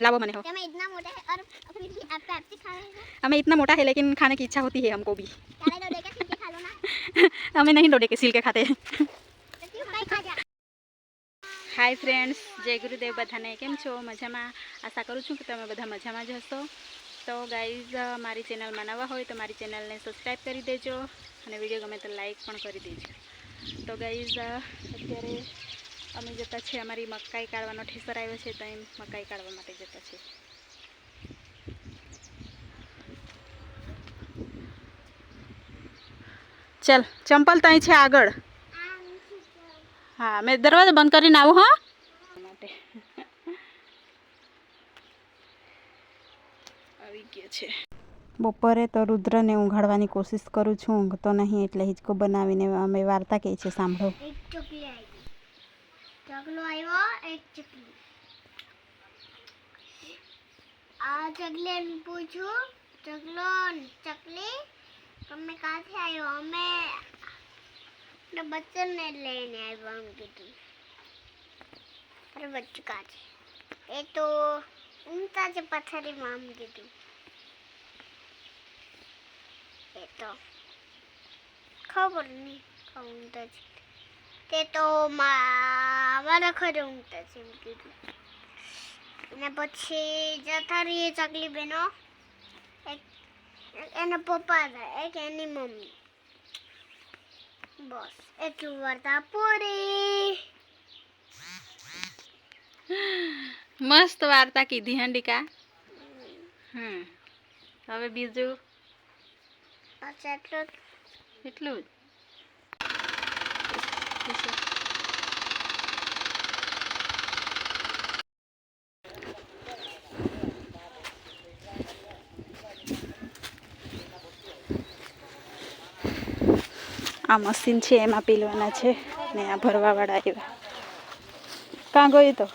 लावो मैंने हो क्या मैं इतना मोटा है और फिर भी आप पेप्सी खा रहे हो हमें इतना मोटा है लेकिन खाने की इच्छा होती है हमको भी क्या मैं डोडे का छिलके खा लो ना हमें नहीं डोडे के सील के खाते तो क्यों कहीं खा जा હાય ફ્રેન્ડ્સ જય ગુરુદેવ બધાને કેમ છો મજામાં આશા કરું છું કે તમે બધા મજામાં જ હશો તો ગાઈઝ મારી ચેનલમાં નવા હોય તો મારી ચેનલને સબસ્ક્રાઈબ કરી દેજો અને વિડીયો ગમે તો લાઈક પણ કરી દેજો તો ગાઈઝ અત્યારે અમે જતા છીએ અમારી મકાઈ કાઢવાનો ઠેસર આવ્યો છે તો એમ મકાઈ કાઢવા માટે જતા છીએ. ચાલ ચંપલ ત્યાં છે આગળ. હા મેં દરવાજો બંધ કરીને આવું હા? માટે. આવી ગયા છે. બપોરે તો રુદ્રને ઊંઘાડવાની કોશિશ કરું છું ઊંઘતો નહીં એટલે હિચકો બનાવીને અમે વાર્તા કહે છે સાંભળો. ચકલો આવ્યો, એક ચકલી. આ ચકલી પૂછું ચકલો ચકલી, તમે ક્યાંથી આવ્યો? અમે બચ્ચનને લઈને આવ્યો એમ કીધું. અરે બચ્ચું છે. એ તો ઊંચા છે પથારીમાં આમ કીધું. એ તો ખબર નહીં ઊંચા છે તે તો મા- મારા ઘરે ઊંઘતા છે એમ કીધું અને પછી જતા રહીએ ચકલી બહેનો એક એના પપ્પા હતા એક એની મમ્મી બસ એટલું વાર્તા પૂરી મસ્ત વાર્તા કીધી હંડિકા. હમ. હવે બીજું? બસ એટલું. એટલું જ? આ મશીન છે એમાં પીલવાના છે ને આ ભરવાવાળા આવ્યા. કાં ગયું તો?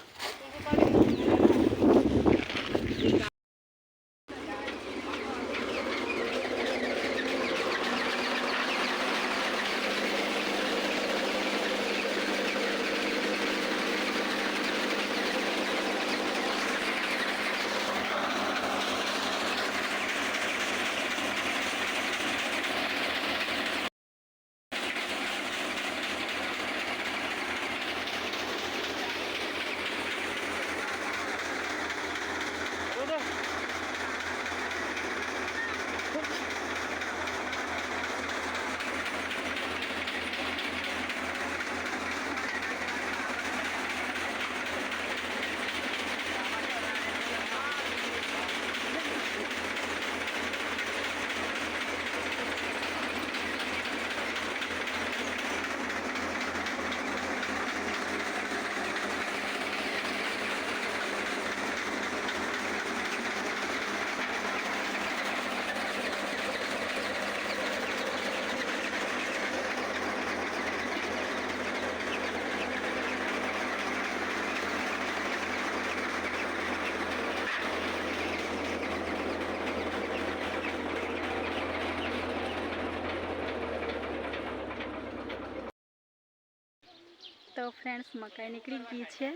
તો ફ્રેન્ડ્સ મકાઈ નીકળી ગઈ છે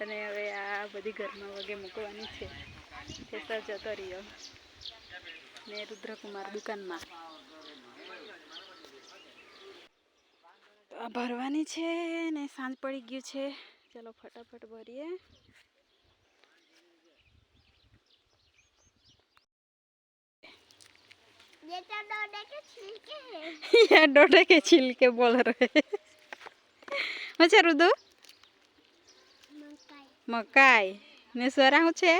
અને હવે આ બધી ઘરમાં વગે મૂકવાની છે તે સર જતો રહ્યો ને રુદ્રકુમાર દુકાનમાં તો આ ભરવાની છે ને સાંજ પડી ગયું છે ચલો ફટાફટ ભરીએ ये तो डोडे के छिलके हैं યાર ડોડે કે छिलके बोल रहे શું છે રુદુ? મકાઈ. ને સોરા શું છે?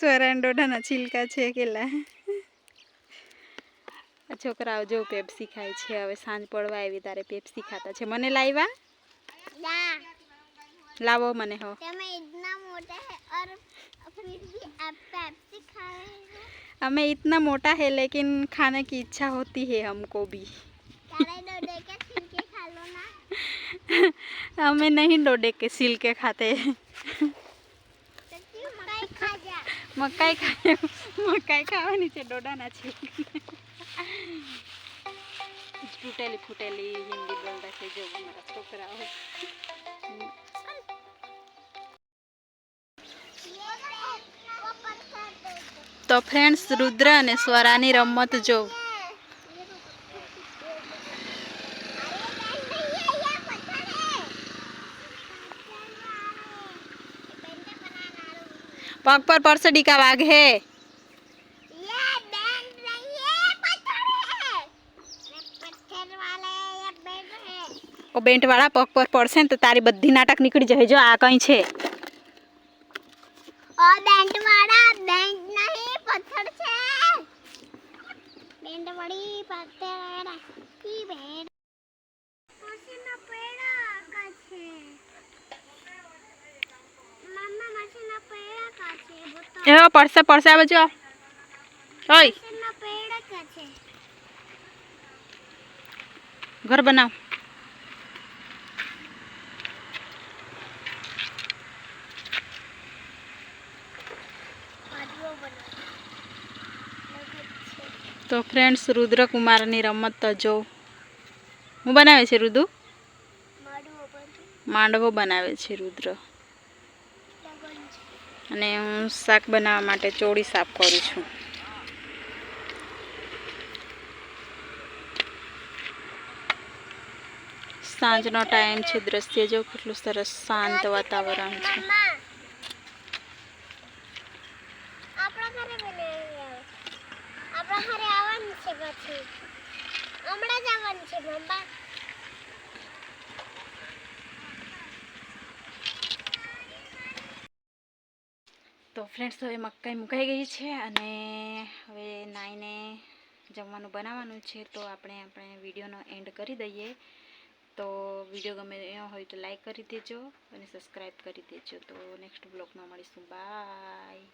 સોરા ડોડાના છિલકા છે કેલા. છોકરાઓ જો પેપ્સી ખાય છે. હવે સાંજ પડવા આવી તારે પેપ્સી ખાતા છે. મને લાવ્યા? લાવો મને હો. અમે ઇતના મોટા હે લેકિન ખાને કી ઈચ્છા હોતી હે હમકો ભી. અમે નહીં ડોડે કે સિલકે ખાતે મકાઈ ખાય મકાઈ ખાવાની છે ડોડાના છે ફૂટેલી ફૂટેલી હિન્દી બોલતા છે જો મારા છોકરાઓ તો ફ્રેન્ડ્સ રુદ્ર અને સ્વરાની રમત જોઉં પગ પર પડશે ડીકા વાઘ હે? ઓ બેન્ટ વાળા પગ પર પડશે ને તો તારી બધી નાટક નીકળી જાય. જો આ કઈ છે. બેન્ટ વાળા બેન્ટ નહીં પથ્થર છે બેન્ટ વળી પથ્થર કી બેન્ટ મસીના પેડા કા છે મમ્મા મસીના પેડા કા છે બોતો એ પડશે પડશે આ બાજુ ઓય. ઘર બનાવ. તો ફ્રેન્ડ્સ રુદ્રકુમારની રમત તો જો. હું બનાવે છે રુદુ? માંડવો બનાવે છે રુદ્ર. અને હું શાક બનાવવા માટે ચોળી સાફ કરું છું. સાંજનો ટાઈમ છે, દ્રશ્ય જો કેટલું સરસ શાંત વાતાવરણ છે. હમણાં જ આવવાનું છે, મમ્મા. તો ફ્રેન્ડ્સ હવે મકાઈ મુકાઈ ગઈ છે અને હવે નાઈને જમવાનું બનાવવાનું છે. તો આપણે આપણે વિડીયોનો એન્ડ કરી દઈએ. તો વીડિયો ગમે હોય તો લાઈક કરી દેજો અને સબસ્ક્રાઈબ કરી દેજો. તો નેક્સ્ટ બ્લોગમાં મળીશું. બાય